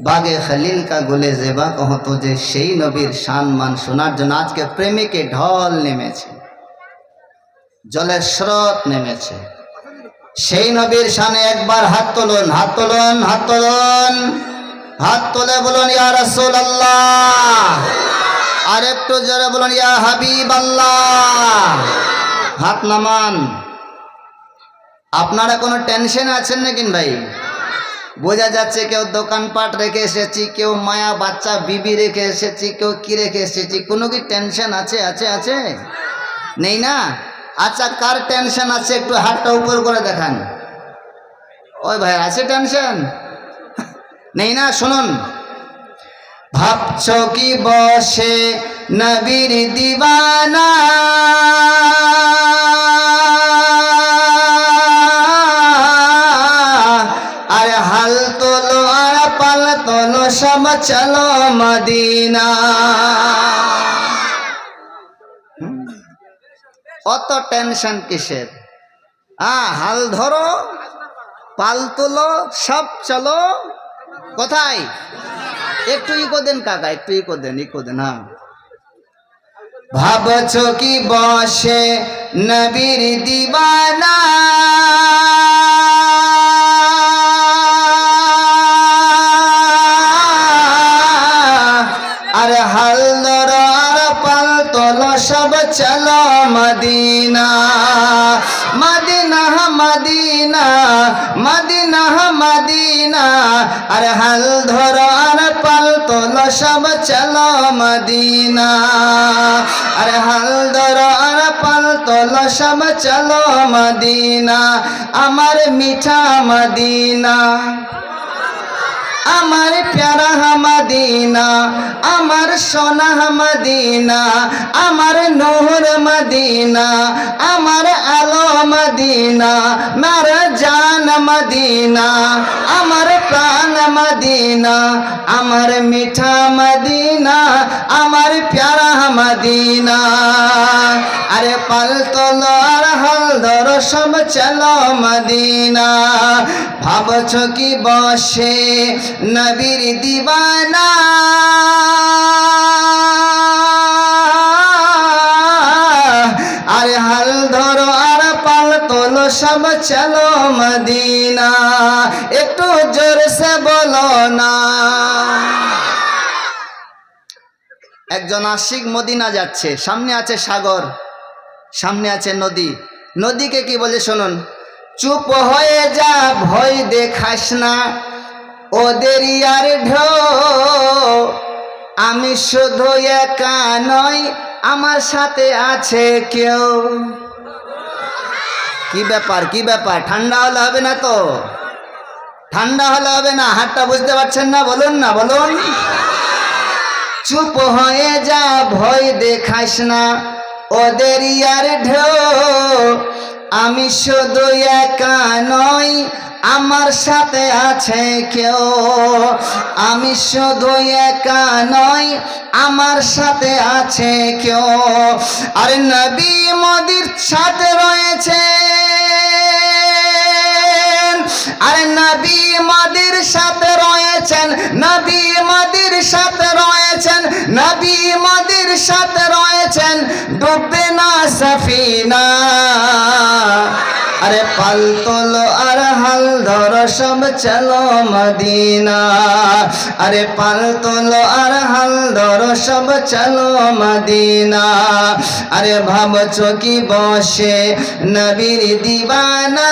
বাগে খলিল কা গুলে জেবা কহতো যে সেই নবীর শান মান শোনার জন্য আজকে প্রেমিকে ঢল নেমেছে, জলের স্রোত নেমেছে। সেই নবীর শানে একবার হাত তুলুন, হাত তোলন হাত তোলন, হাত তোলে বলুন, ইয়া রাসূল আল্লাহ আর একটু জোরে বলুন, ইয়া হাবিব আল্লাহ হাত নামান। আপনারা কোনো টেনশন আছেন না নাকি ভাই? বোঝা যাচ্ছে কেউ দোকানপাট রেখে এসেছি, কেউ মায়া বাচ্চা বিবি রেখে এসেছি, কেউ কি রেখে এসেছি, কোনো কি টেনশন আছে আছে আছে? নেই না? আচ্ছা কার টেনশন আছে একটু হাতটা উপর করে দেখান। ওই ভাই, আছে টেনশন নেই না? শুনুন। ভাবছ কি বসে নবীর দিবানা? আর সব চলো মদিনা। অত টেনশন কিসের? হ্যাঁ হাল ধরো, পাল তোলো, সব চলো। কোথায়? একটু ইকো দেন কাকা, একটু ইকো দেন ইকো দেন হ্যাঁ। ভাবছ কি বসে নবীর দিবানা? হাল ধর আর পাল তোল সব চলো মদিনা। মদিনা মদিনা মদিনা মদিনা। আর হাল ধর আর পাল তোল সব চলো মদিনা। আর হাল ধর আর পাল তোল সব চলো মদিনা। আমার মিঠা মদিনা। আমার প্যারা মদিনা আমার সোনা মদিনা আমার নোহর মদিনা, আমার আলো মদিনা, মার জান মদিনা, আমার প্রাণ মদিনা, আমার মিঠা মদিনা, আমার প্যারা মদিনা আরে পাল তোলো ধর সব চলো মদিনা। ভাবছ কি বসে নবীর দিবানা? আরে হাল ধরো আর পাল তোলো, সব চলো মদিনা। একটু জোরসে বলো না। একজন আশিক মদিনা যাচ্ছে, সামনে আছে সাগর, সামনে আছে নদী। নদীকে কি বলে শুনুন? চুপ হয়ে যা, ভয় দেখাস না। ওদের আর ঢেউ, আমি শুধু একা নই, আমার সাথে আছে কেউ। কি ব্যাপার কি ব্যাপার? ঠান্ডা হলে হবে না তো? ঠান্ডা হলে হবে না, হাতটা বুঝতে পারছেন না? বলুন না, বলুন। চুপ হয়ে যা, ভয় দেখাস না। ওদের আর ঢেউ, আমি শুধু একা নই, আমার সাথে আছে কেউ। আমি শুধু একা নই, আমার সাথে আছে কেউ। আর নবী মোদির সাথে রয়েছে আরে নবী মাদির সাথে রয়েছেন, নবী নবী মাদির সাথে রয়েছেন, ডুববে না সফিনা। আরে পাল তোলো আর হাল ধর, সব চলো মদিনা। আরে পাল তোলো আর হাল ধর, সব চলো মদিনা। আরে ভাবছ কি বসে নবীর দিবানা?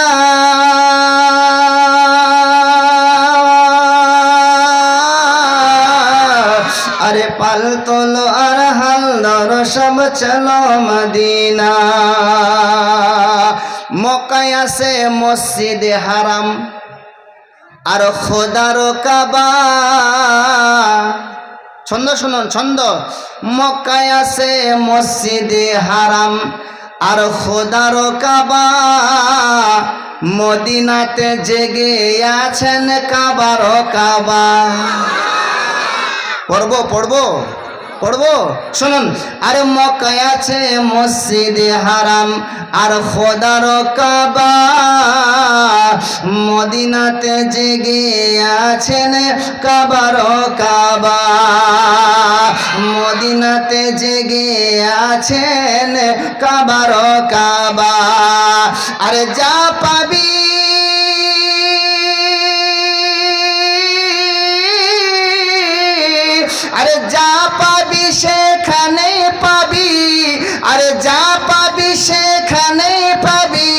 আরে পাল তোলো আর হাল ধর, সব চলো মদিনা। মকায় আছে মসজিদে হারাম, আর খোদার কাবা। ছন্দ শুনুন, ছন্দ। মক্কায় আছে মসজিদে হারাম, আর খোদার কাবা। মদিনাতে জেগে আছেন কাবার কাবা। পড়ব পড়ব পড়ব। শুনুন, আরে মক্কায় আছে মসজিদে হারাম, আর খোদার কাবা মদিনাতে জেগে আছেন কাবার কাবা। মদিনাতে জেগে আছেন কাবার কাবা। আরে যা পাবি যা পাবি সেখানে পাবি। আরে যা পাবি সেখানে পাবি,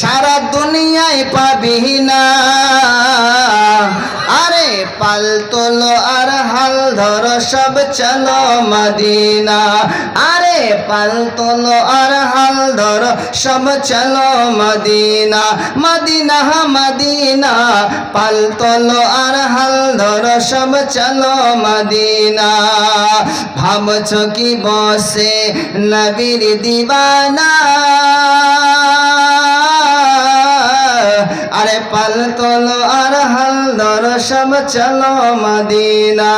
সারা দুনিয়ায় পাবি না। আরে পাল তোলো আর হাল ধর, সব চলো মদিনা। পাল আর হাল ধর, সব চলো মদিনা মদিনা মদিনা। পাল আর হাল ধর, সব চলো মদিনা। ভাবছ কি বসে নবীর দিবানা? আরে পাল আর হাল ধর, সব চলো মদিনা।